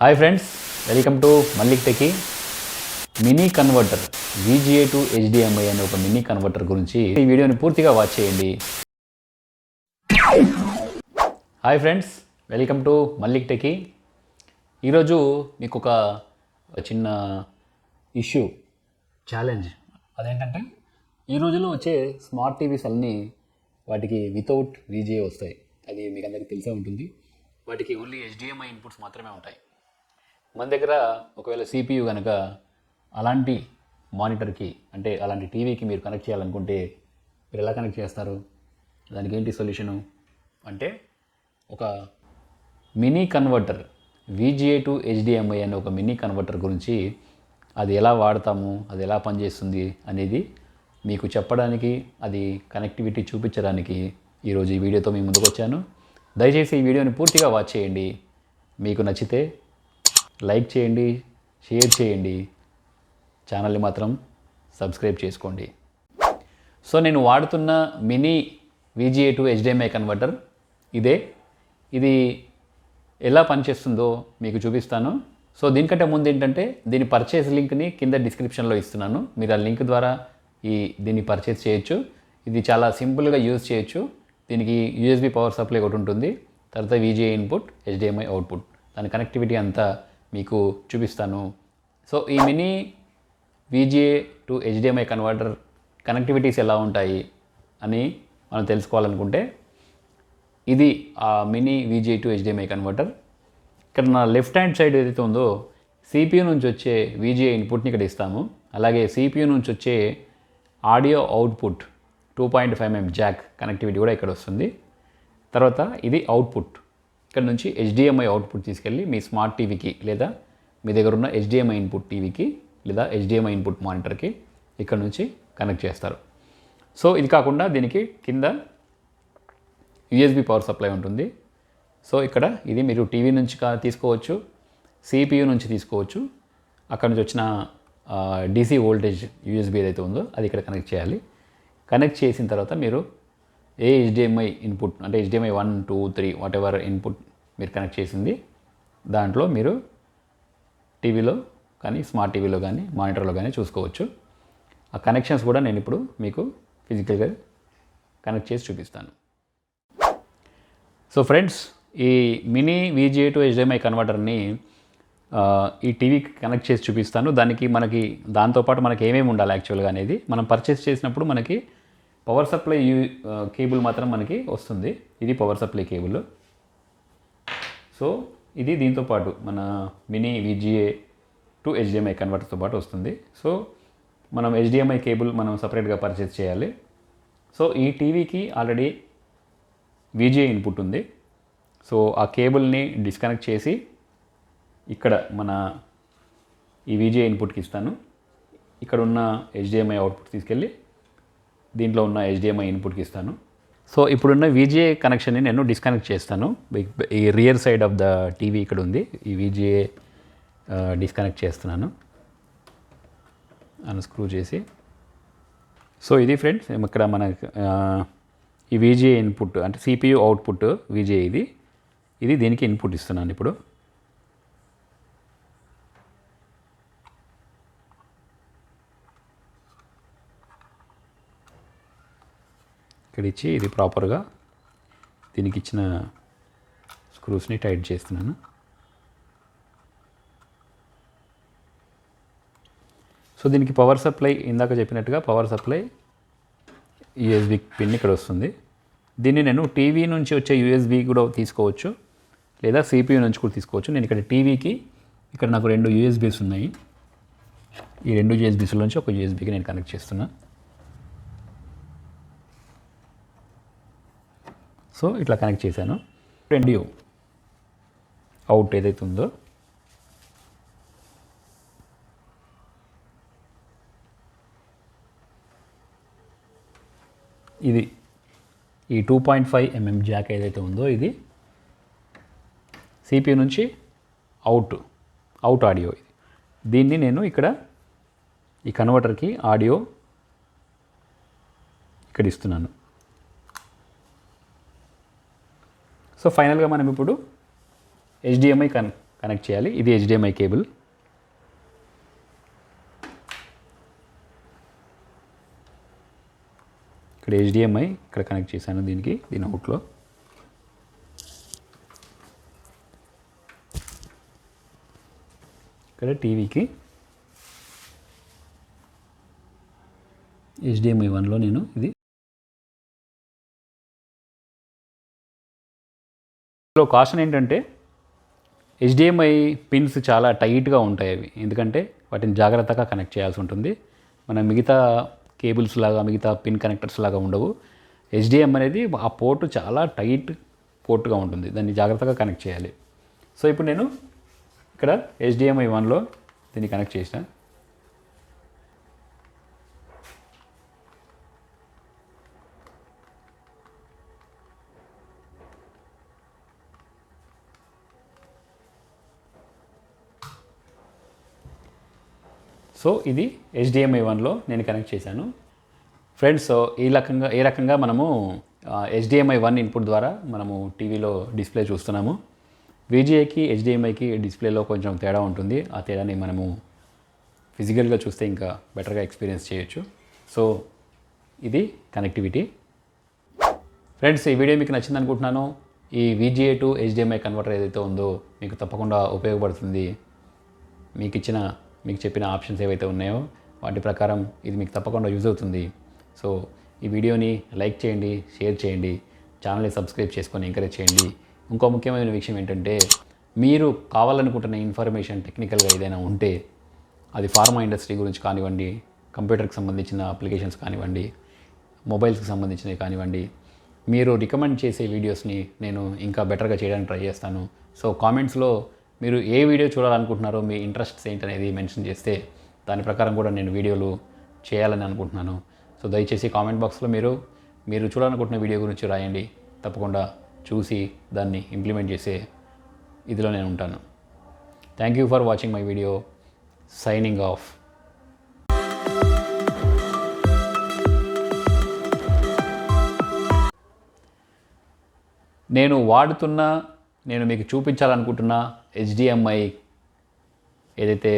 Hi friends welcome to Mallik techie mini converter VGA to HDMI అనే ఒక mini converter గురించి ఈ వీడియోని పూర్తిగా వాచ్ చేయండి. Hi friends welcome to Mallik techie ఈరోజు మీకు ఒక చిన్న ఇష్యూ ఛాలెంజ్ అదేంటంటే ఈ రోజుల్లో వచ్చే స్మార్ట్ టీవీస్ అన్నీ వాటికి వితౌట్ విజిఏ వస్తాయి. అది మీకు అందరికీ తెలిసే ఉంటుంది. వాటికి ఓన్లీ హెచ్డిఎంఐ ఇన్పుట్స్ మాత్రమే ఉంటాయి. మన దగ్గర ఒకవేళ సిపియు కనుక అలాంటి మానిటర్కి అంటే అలాంటి టీవీకి మీరు కనెక్ట్ చేయాలనుకుంటే మీరు ఎలా కనెక్ట్ చేస్తారు? దానికి ఏంటి సొల్యూషను? అంటే ఒక mini converter VGA to HDMI అనే ఒక మినీ కన్వర్టర్ గురించి అది ఎలా వాడతాము? అది ఎలా పనిచేస్తుంది? అనేది మీకు చెప్పడానికి అది కనెక్టివిటీ చూపించడానికి ఈరోజు ఈ వీడియోతో మీ ముందుకు వచ్చాను దయచేసి ఈ వీడియోని పూర్తిగా వాచ్ చేయండి. మీకు నచ్చితే లైక్ చేయండి షేర్ చేయండి. ఛానల్ని మాత్రం సబ్స్క్రైబ్ చేసుకోండి. సో నేను వాడుతున్న mini VGA to HDMI converter ఇదే. ఇది ఎలా పనిచేస్తుందో మీకు చూపిస్తాను. సో దీనికంటే ముందు ఏంటంటే దీని పర్చేస్ లింక్ని కింద డిస్క్రిప్షన్లో ఇస్తున్నాను. మీరు ఆ లింక్ ద్వారా ఈ దీన్ని పర్చేస్ చేయొచ్చు. ఇది చాలా సింపుల్గా యూజ్ చేయొచ్చు. దీనికి యూఎస్బి పవర్ సప్లై ఒకటి ఉంటుంది. తర్వాత విజిఏ ఇన్పుట్ హెచ్డిఎంఐ అవుట్పుట్ దాని కనెక్టివిటీ అంతా మీకు చూపిస్తాను. సో ఈ mini VGA to HDMI converter connectivities ఎలా ఉంటాయి అని మనం తెలుసుకోవాలనుకుంటే ఇది ఆ mini VGA to HDMI converter ఇక్కడ నా లెఫ్ట్ హ్యాండ్ సైడ్ ఏదైతే ఉందో సిపియూ నుంచి వచ్చే విజిఏ ఇన్పుట్ని ఇక్కడ ఇస్తాము. అలాగే సిపియూ నుంచి వచ్చే audio output two point five MM jack connectivity కూడా ఇక్కడ వస్తుంది. తర్వాత ఇది అవుట్పుట్ ఇక్కడ నుంచి హెచ్డిఎంఐ అవుట్పుట్ తీసుకెళ్ళి మీ స్మార్ట్ టీవీకి లేదా మీ దగ్గర ఉన్న హెచ్డిఎంఐ ఇన్పుట్ టీవీకి లేదా హెచ్డిఎంఐ ఇన్పుట్ మానిటర్కి ఇక్కడ నుంచి కనెక్ట్ చేస్తారు. సో ఇది కాకుండా దీనికి కింద యూఎస్బి పవర్ సప్లై ఉంటుంది. సో ఇక్కడ ఇది మీరు టీవీ నుంచి కా తీసుకోవచ్చు సిపియు నుంచి తీసుకోవచ్చు. అక్కడ నుంచి వచ్చిన డీసీ వోల్టేజ్ యూఎస్బి ఏదైతే ఉందో అది ఇక్కడ కనెక్ట్ చేయాలి. కనెక్ట్ చేసిన తర్వాత మీరు ఏ హెచ్డిఎంఐ ఇన్పుట్ అంటే HDMI one two three whatever input మీరు కనెక్ట్ చేసింది దాంట్లో మీరు టీవీలో కానీ స్మార్ట్ టీవీలో కానీ మానిటర్లో కానీ చూసుకోవచ్చు. ఆ కనెక్షన్స్ కూడా నేను ఇప్పుడు మీకు ఫిజికల్గా కనెక్ట్ చేసి చూపిస్తాను. సో ఫ్రెండ్స్ ఈ మినీ విజిఏ టు హెచ్డిఎంఐ కన్వర్టర్ని ఈ టీవీకి కనెక్ట్ చేసి చూపిస్తాను. దానికి మనకి దాంతోపాటు మనకి ఏమేమి ఉండాలి యాక్చువల్గా అనేది మనం పర్చేస్ చేసినప్పుడు మనకి పవర్ సప్లై యూ కేబుల్ మాత్రం మనకి వస్తుంది. ఇది పవర్ సప్లై కేబుల్. సో ఇది దీంతో పాటు మన మినీ విజిఏ టు హెచ్డిఎంఐ కన్వర్టర్తో పాటు వస్తుంది. సో మనం హెచ్డిఎంఐ కేబుల్ మనం సపరేట్గా పర్చేస్ చేయాలి. సో ఈ టీవీకి ఆల్రెడీ విజిఏ ఇన్పుట్ ఉంది. సో ఆ కేబుల్ని డిస్కనెక్ట్ చేసి ఇక్కడ మన ఈ విజిఏ ఇన్పుట్కి ఇస్తాను. ఇక్కడ ఉన్న హెచ్డిఎంఐ అవుట్పుట్ తీసుకెళ్ళి దీంట్లో ఉన్న హెచ్డిఎంఐ ఇన్పుట్కి ఇస్తాను. సో ఇప్పుడున్న విజిఏ కనెక్షన్ని నేను డిస్కనెక్ట్ చేస్తాను. ఈ- ఈ rear side of the TV ఇక్కడ ఉంది. ఈ విజిఏ డిస్కనెక్ట్ చేస్తున్నాను. అన్స్క్రూ చేసి. సో ఇది ఫ్రెండ్స్ ఇక్కడ మన ఈ విజిఏ ఇన్పుట్ అంటే సిపియు అవుట్పుట్ విజిఏ ఇది. ఇది దీనికి ఇన్పుట్ ఇస్తున్నాను ఇప్పుడు. ఇక్కడ ఇచ్చి ఇది ప్రాపర్గా దీనికి ఇచ్చిన స్క్రూస్ని టైట్ చేస్తున్నాను. సో దీనికి పవర్ సప్లై ఇందాక చెప్పినట్టుగా పవర్ సప్లై యూఎస్బి పిన్ ఇక్కడ వస్తుంది. దీన్ని నేను టీవీ నుంచి వచ్చే యూఎస్బి కూడా తీసుకోవచ్చు. లేదా సిపియు నుంచి కూడా తీసుకోవచ్చు. నేను ఇక్కడ టీవీకి ఇక్కడ నాకు రెండు యూఎస్బీస్ ఉన్నాయి. ఈ రెండు యూఎస్బీస్ నుంచి ఒక యూఎస్బీకి నేను కనెక్ట్ చేస్తున్నా. సో ఇట్లా కనెక్ట్ చేశాను. రెండు అవుట్ ఏదైతే ఉందో. ఇది ఈ two point five MM jack ఏదైతే ఉందో ఇది. సిపియు నుంచి అవుట్ అవుట్ ఆడియో ఇది. దీన్ని నేను ఇక్కడ ఈ కన్వర్టర్కి ఆడియో ఇక్కడ ఇస్తున్నాను. సో ఫైనల్గా మనం ఇప్పుడు హెచ్డిఎంఐ కన్ కనెక్ట్ చేయాలి. ఇది హెచ్డిఎంఐ కేబుల్ ఇక్కడ హెచ్డిఎంఐ ఇక్కడ కనెక్ట్ చేశాను దీనికి దీని అవుట్లో ఇక్కడ టీవీకి హెచ్డిఎంఐ వన్లో నేను ఇది ఇందులో కాషన్ ఏంటంటే హెచ్డిఎంఐ పిన్స్ చాలా టైట్గా ఉంటాయి అవి. ఎందుకంటే వాటిని జాగ్రత్తగా కనెక్ట్ చేయాల్సి ఉంటుంది. మన మిగతా కేబుల్స్ లాగా మిగతా పిన్ కనెక్టర్స్ లాగా ఉండవు. హెచ్డిఎం అనేది ఆ పోర్టు చాలా టైట్ పోర్టుగా ఉంటుంది. దాన్ని జాగ్రత్తగా కనెక్ట్ చేయాలి. సో ఇప్పుడు నేను ఇక్కడ హెచ్డిఎంఐ వన్లో దీన్ని కనెక్ట్ చేసిన. సో ఇది హెచ్డిఎంఐ వన్లో నేను కనెక్ట్ చేశాను. ఫ్రెండ్స్ ఈ రకంగా ఏ రకంగా మనము హెచ్డిఎంఐ వన్ ఇన్పుట్ ద్వారా మనము టీవీలో డిస్ప్లే చూస్తున్నాము. విజిఐకి హెచ్డిఎంఐకి డిస్ప్లేలో కొంచెం తేడా ఉంటుంది. ఆ తేడాని మనము ఫిజికల్గా చూస్తే ఇంకా బెటర్గా ఎక్స్పీరియన్స్ చేయొచ్చు. సో ఇది కనెక్టివిటీ ఫ్రెండ్స్ ఈ వీడియో మీకు నచ్చింది అనుకుంటున్నాను. ఈ విజిఏ టు హెచ్డిఎంఐ కన్వర్టర్ ఏదైతే ఉందో మీకు తప్పకుండా ఉపయోగపడుతుంది. మీకు ఇచ్చిన మీకు చెప్పిన ఆప్షన్స్ ఏవైతే ఉన్నాయో వాటి ప్రకారం ఇది మీకు తప్పకుండా యూజ్ అవుతుంది. సో ఈ వీడియోని లైక్ చేయండి షేర్ చేయండి ఛానల్ని సబ్స్క్రైబ్ చేసుకొని ఎంకరేజ్ చేయండి. ఇంకో ముఖ్యమైన విషయం ఏంటంటే మీరు కావాలనుకుంటున్న ఇన్ఫర్మేషన్ టెక్నికల్గా ఏదైనా ఉంటే అది ఫార్మా ఇండస్ట్రీ గురించి కానివ్వండి కంప్యూటర్కి సంబంధించిన అప్లికేషన్స్ కానివ్వండి మొబైల్స్కి సంబంధించినవి కానివ్వండి మీరు రికమెండ్ చేసే వీడియోస్ని నేను ఇంకా బెటర్గా చేయడానికి ట్రై చేస్తాను. సో కామెంట్స్లో మీరు ఏ వీడియో చూడాలనుకుంటున్నారో మీ ఇంట్రెస్ట్స్ ఏంటనేది మెన్షన్ చేస్తే దాని ప్రకారం కూడా నేను వీడియోలు చేయాలని అనుకుంటున్నాను. సో దయచేసి కామెంట్ బాక్స్లో మీరు మీరు చూడాలనుకుంటున్న వీడియో గురించి రాయండి. తప్పకుండా చూసి దాన్ని ఇంప్లిమెంట్ చేసే ఇదిలో నేను ఉంటాను. Thank you for watching my video signing off నేను వాడుతున్న నేను మీకు చూపించాలనుకుంటున్న హెచ్డిఎంఐ ఏదైతే